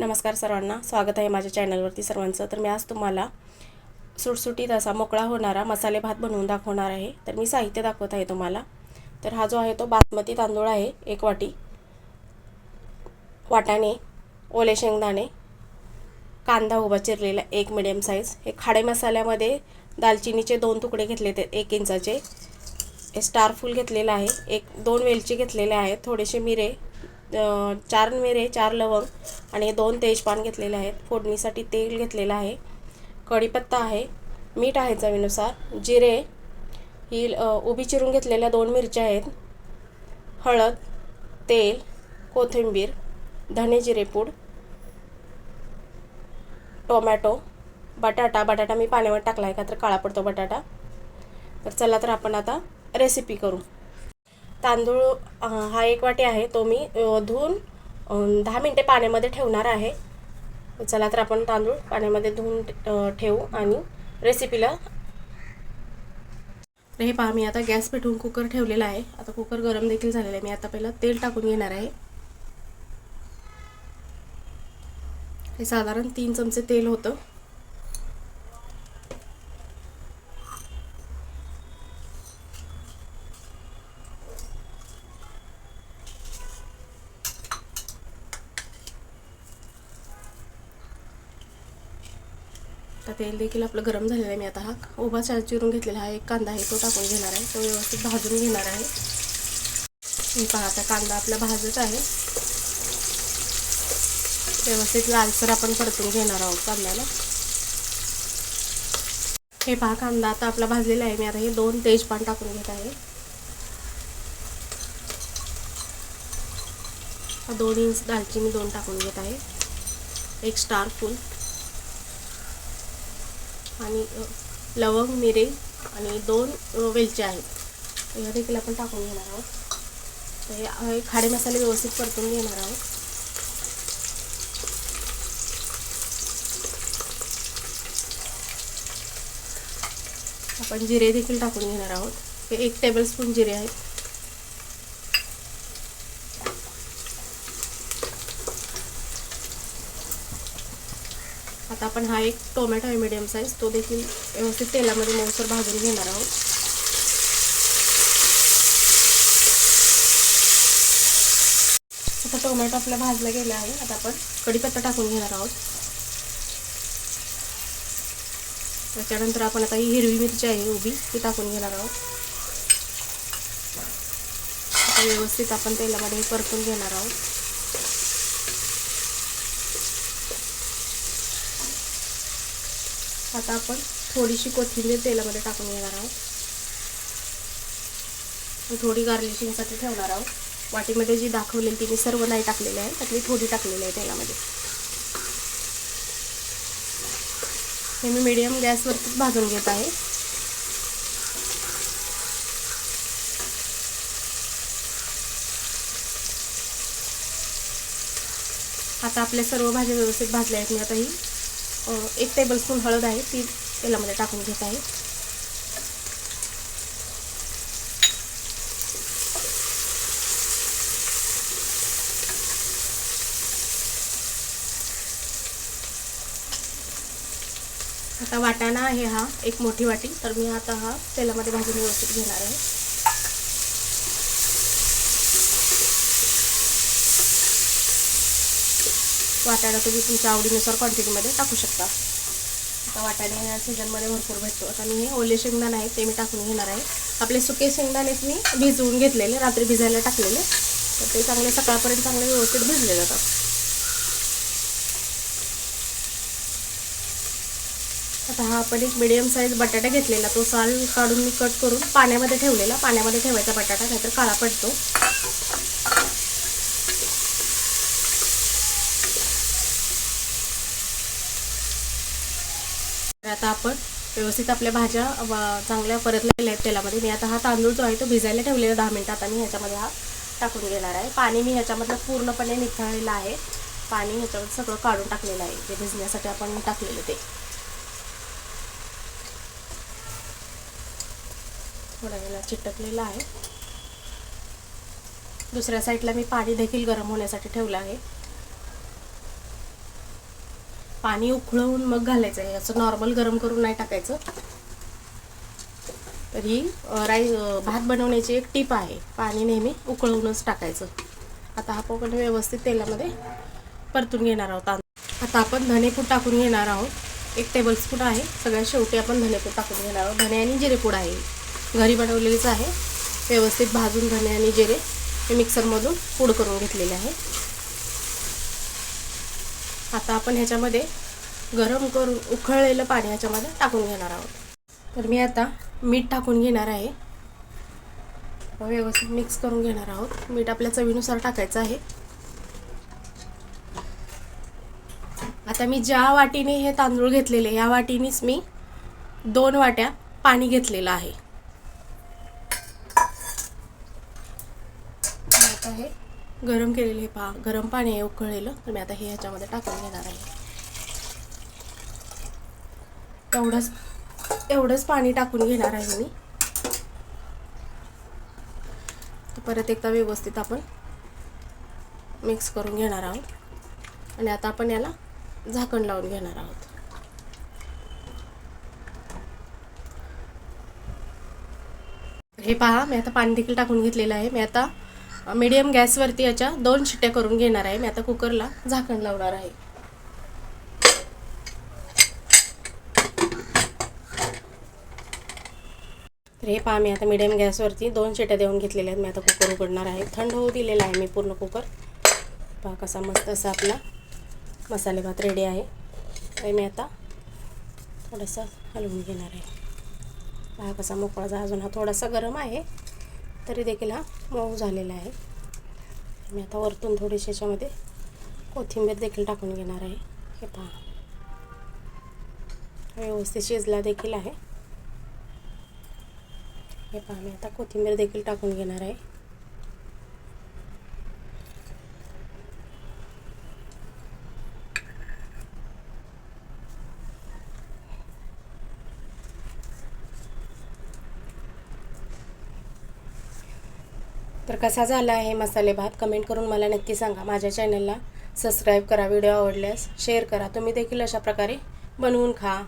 नमस्कार सर्वांना. स्वागत आहे माझ्या चॅनलवरती सर्वांचं. तर मी आज तुम्हाला सुटसुटीत असा मोकळा होणारा मसाले भात बनवून दाखवणार आहे. तर मी साहित्य दाखवत आहे तुम्हाला. तर हा जो आहे तो बासमती तांदूळ आहे एक वाटी. वाटाणे ओले शेंगदाणे कांदा उभा चिरलेला एक मिडियम साईज हे खाडे मसाल्यामध्ये दालचिनीचे दोन तुकडे घेतले ते एक इंचाचे. हे स्टार फूल घेतलेलं आहे. एक दोन वेलची घेतलेले आहेत. थोडेसे मिरे चार मिरे चार लवंग आणि दोन तेजपान घेतलेले आहेत. फोडणीसाठी तेल घेतलेलं आहे. कढीपत्ता आहे. मीठ आहे चवीनुसार. जिरे ही उभी चिरून घेतलेल्या दोन मिरच्या आहेत. हळद तेल कोथिंबीर धने जिरेपूड टोमॅटो बटाटा. बटाटा मी पाण्यावर टाकला आहे का तर काळा पडतो बटाटा. तर चला तर आपण आता रेसिपी करू. तांदूळ हा एक वाटी आहे तो मी धुवून दहा मिनटे पाण्यामध्ये ठेवणार आहे. चला तर आपण तांदूळ पाण्यामध्ये धुवून ठेवू आणि रेसिपीला तर हे पहा मी आता गॅस पेटवून कुकर ठेवलेला आहे. आता कुकर गरम देखील झालेला आहे. मी आता पहिला तेल टाकून घेणार आहे. हे साधारण तीन चमचे तेल होतं. आता तेल देखील आपलं गरम झालेलं आहे. मी आता हा उभा चार चिरून घेतलेला हा एक कांदा आहे तो टाकून घेणार आहे. तो व्यवस्थित भाजून घेणार आहे. मी पहा आता कांदा आपला भाजत आहे. व्यवस्थित लालसर आपण परतून घेणार आहोत कांद्याला. हे पहा कांदा आता आपला भाजलेला आहे. मी आता हे दोन तेजपान टाकून घेत आहे. दोन इंच दालचिनी दोन टाकून घेत आहे. एक स्टार फूल. आणि लवंग मिरे आणि दोन वेलचे आहेत. ह्या देखील आपण टाकून घेणार आहोत. तर हे हे खाडे मसाले व्यवस्थित परतून घेणार आहोत. आपण जिरे देखील टाकून घेणार आहोत. हे एक टेबलस्पून जिरे आहेत. आता आपण हा एक टोमॅटो आहे मिडियम साईज तो देखील व्यवस्थित तेलामध्ये मऊसर भाजून घेणार आहोत. आता टोमॅटो आपला भाजला गेला आहे. आता आपण कढीपत्ता टाकून घेणार आहोत. त्याच्यानंतर आपण आता ही हिरवी मिरची आहे उभी ती टाकून घेणार आहोत. आता व्यवस्थित आपण तेलामध्ये परतून घेणार आहोत. आता आपण थोडीशी कोथिंबीर तेलामध्ये टाकून घेणार आहोत. थोडी गार्लिशिंगसाठी ठेवणार आहोत. वाटीमध्ये जी दाखवलेली ती मी सर्व नाही टाकलेली आहे त्यातली थोडी टाकलेली आहे तेलामध्ये. हे मी मीडियम गॅसवरतीच भाजून घेत आहे. आता आपल्या सर्व भाज्या व्यवस्थित भाजल्या आहेत. मी आता ही एक टेबलस्पून हळद आहे ती तेलामध्ये टाकून घेत आहे. आता वाटाणा आहे हा एक मोठी वाटी तर मी आता हा तेलामध्ये भाजून व्यवस्थित घेणार आहे. वाटाणा तुम्ही तुमच्या आवडीनुसार क्वांटिटीमध्ये टाकू शकता. आता वाटाणे या भरपूर भेटतो. आता मी हे ओले शेंगदाणे आहेत ते मी टाकून घेणार आहे. आपले सुके शेंगदाणेच मी भिजवून घेतलेले रात्री भिजायला टाकलेले. तर ते चांगले सकाळपर्यंत चांगले व्यवस्थित भिजले जातात. आता हा आपण एक मिडियम साईज बटाटा घेतलेला. तो साल काढून मी कट करून पाण्यामध्ये ठेवलेला. पाण्यामध्ये ठेवायचा बटाटा नाहीतर काळा पडतो. आता आपण व्यवस्थित आपल्या भाज्या चांगल्या परतलेल्या आहेत तेलामध्ये. मी आता हा तांदूळ जो आहे तो भिजायला ठेवलेला दहा मिनटात आणि ह्याच्यामध्ये हा टाकून घेणार आहे. पाणी मी ह्याच्यामधलं पूर्णपणे निथळलेलं आहे. पाणी ह्याच्यामध्ये सगळं काढून टाकलेलं आहे. जे भिजण्यासाठी आपण टाकलेलं ते. थोड्या वेळेला चिटकलेलं आहे. दुसऱ्या साईडला मी पाणी देखील गरम होण्यासाठी ठेवलं आहे. पाणी उकळवून मग घालायचं. आहे असं नॉर्मल गरम करून नाही टाकायचं. तर ही राई भात बनवण्याची एक टीप आहे. पाणी नेहमी उकळवूनच टाकायचं. आता हा आपण व्यवस्थित तेलामध्ये परतून घेणार आहोत आता आपण धनेपूड टाकून घेणार आहोत. एक टेबलस्पून आहे. सगळ्यात शेवटी आपण धनेपूड टाकून घेणार आहोत. धने आणि जिरेपूड आहे. घरी बनवलेलीच आहे. व्यवस्थित भाजून धने आणि जिरे हे मिक्सरमधून पूड करून घेतलेले आहे. आता आपण ह्याच्यामध्ये गरम करून उकळलेलं पाणी ह्याच्यामध्ये टाकून घेणार आहोत. तर मी आता मीठ टाकून घेणार आहे. व्यवस्थित मिक्स करून घेणार आहोत. मीठ आपल्या चवीनुसार टाकायचं आहे. आता मी ज्या वाटीने हे तांदूळ घेतलेले या वाटीनेच मी दोन वाट्या पाणी घेतलेलं आहे. आता हे गरम केलेले हे पा गरम पाणी आहे उकळलेलं. तर मी आता हे ह्याच्यामध्ये टाकून घेणार आहे. एवढंच एवढंच पाणी टाकून घेणार आहे मी. परत एकदा व्यवस्थित आपण मिक्स करून घेणार आहोत. आणि आता आपण याला झाकण लावून घेणार आहोत. हे पहा मी आता पाणी देखील टाकून घेतलेलं आहे. मी आता मीडियम गॅसवरती याच्या दोन शिट्ट्या करून घेणार आहे. मी आता कुकरला झाकण लावणार आहे. तर हे पहा मी आता मीडियम गॅसवरती दोन शिट्ट्या देऊन घेतलेल्या आहेत. मी आता कुकर उघडणार आहे. थंड होऊ दिलेला आहे मी पूर्ण कुकर पहा कसा मस्त असा आपला मसाले भात रेडी आहे. तर मी आता थोडंसं हलवून घेणार आहे. पहा कसा मोकळा अजून हा थोडासा गरम आहे. तरी देखील हा मऊ झालेला आहे. मी आता वरतून थोडीशी याच्यामध्ये कोथिंबीर देखील टाकून घेणार आहे. हे पहा. व्यवस्थित शिजला देखील आहे. हे पहा मी आता कोथिंबीर देखील टाकून घेणार आहे. तर कसा झाला आहे मसाले भात? कमेंट करून मला नक्की सांगा. माझ्या चॅनलला सबस्क्राईब करा. व्हिडिओ आवडल्यास शेअर करा. तुम्ही देखील अशा प्रकारे बनवून खा.